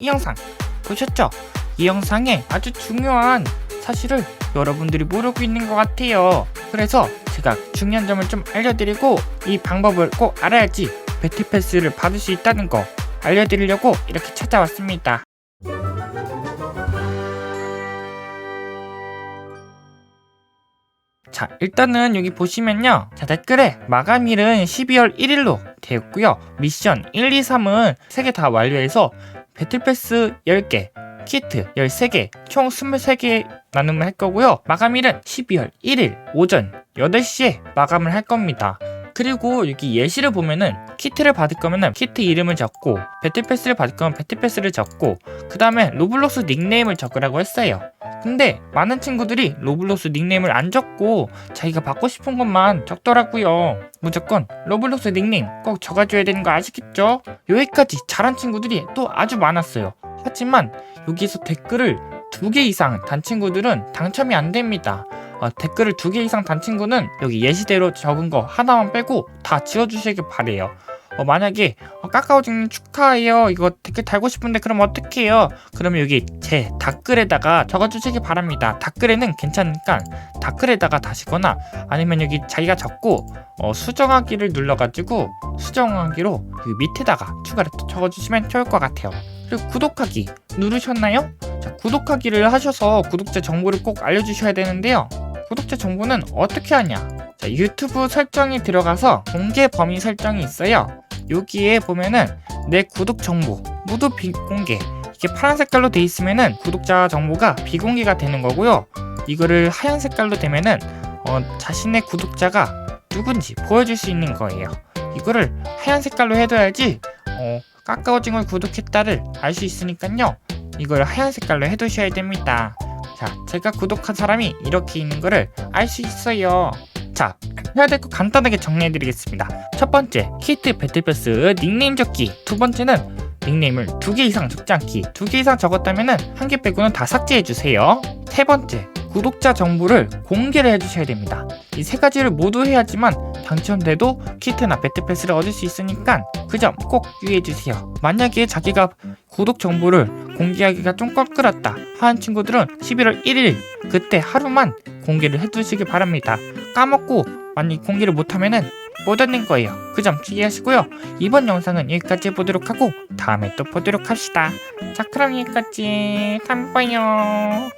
이 영상 보셨죠? 이 영상에 아주 중요한 사실을 여러분들이 모르고 있는 것 같아요. 그래서 제가 중요한 점을 좀 알려드리고 이 방법을 꼭 알아야지 배틀패스를 받을 수 있다는 거 알려드리려고 이렇게 찾아왔습니다. 자, 일단은 여기 보시면요. 자, 댓글에 마감일은 12월 1일로 되었고요. 미션 1, 2, 3은 3개 다 완료해서 배틀패스 10개, 키트 13개, 총 23개 나눔을 할 거고요. 마감일은 12월 1일 오전 8시에 마감을 할 겁니다. 그리고 여기 예시를 보면은 키트를 받을 거면은 키트 이름을 적고 배틀패스를 받을 거면 배틀패스를 적고 그 다음에 로블록스 닉네임을 적으라고 했어요. 근데 많은 친구들이 로블록스 닉네임을 안 적고 자기가 받고 싶은 것만 적더라고요. 무조건 로블록스 닉네임 꼭 적어줘야 되는 거 아시겠죠? 여기까지 잘한 친구들이 또 아주 많았어요. 하지만 여기서 댓글을 두 개 이상 단 친구들은 당첨이 안 됩니다. 어, 댓글을 두 개 이상 단 친구는 여기 예시대로 적은 거 하나만 빼고 다 지워주시길 바래요. 어, 만약에 어, 까까오징님 축하해요. 이거 댓글 달고 싶은데 그럼 어떡해요? 그러면 여기 제 댓글에다가 적어주시기 바랍니다. 댓글에는 괜찮으니까 댓글에다가 다시거나 아니면 여기 자기가 적고 어, 수정하기를 눌러가지고 수정하기로 여기 밑에다가 추가로 또 적어주시면 좋을 것 같아요. 그리고 구독하기 누르셨나요? 자, 구독하기를 하셔서 구독자 정보를 꼭 알려주셔야 되는데요. 구독자 정보는 어떻게 하냐? 자, 유튜브 설정에 들어가서 공개 범위 설정이 있어요. 여기에 보면은 내 구독 정보 모두 비공개 이게 파란 색깔로 돼 있으면은 구독자 정보가 비공개가 되는 거고요. 이거를 하얀 색깔로 되면은 어, 자신의 구독자가 누군지 보여줄 수 있는 거예요. 이거를 하얀 색깔로 해둬야지 어, 까까오징어 구독했다를 알 수 있으니까요. 이걸 하얀 색깔로 해두셔야 됩니다. 자, 제가 구독한 사람이 이렇게 있는 거를 알 수 있어요. 자, 해야 될 거 간단하게 정리해드리겠습니다. 첫 번째, 키트 배틀패스 닉네임 적기. 두 번째는 닉네임을 두 개 이상 적지 않기. 두 개 이상 적었다면은 한개 빼고는 다 삭제해주세요. 세 번째, 구독자 정보를 공개를 해주셔야 됩니다. 이 세 가지를 모두 해야지만 당첨돼도 키트나 배틀패스를 얻을 수 있으니까 그 점 꼭 유의해주세요. 만약에 자기가 구독 정보를 공개하기가 좀 껄끄럽다 하는 친구들은 11월 1일 그때 하루만 공개를 해두시기 바랍니다. 까먹고 만약 공개를 못하면은 못 얻는 거예요. 그 점 주의하시고요. 이번 영상은 여기까지 보도록 하고 다음에 또 보도록 합시다. 자 그럼 여기까지 다음에 봐요.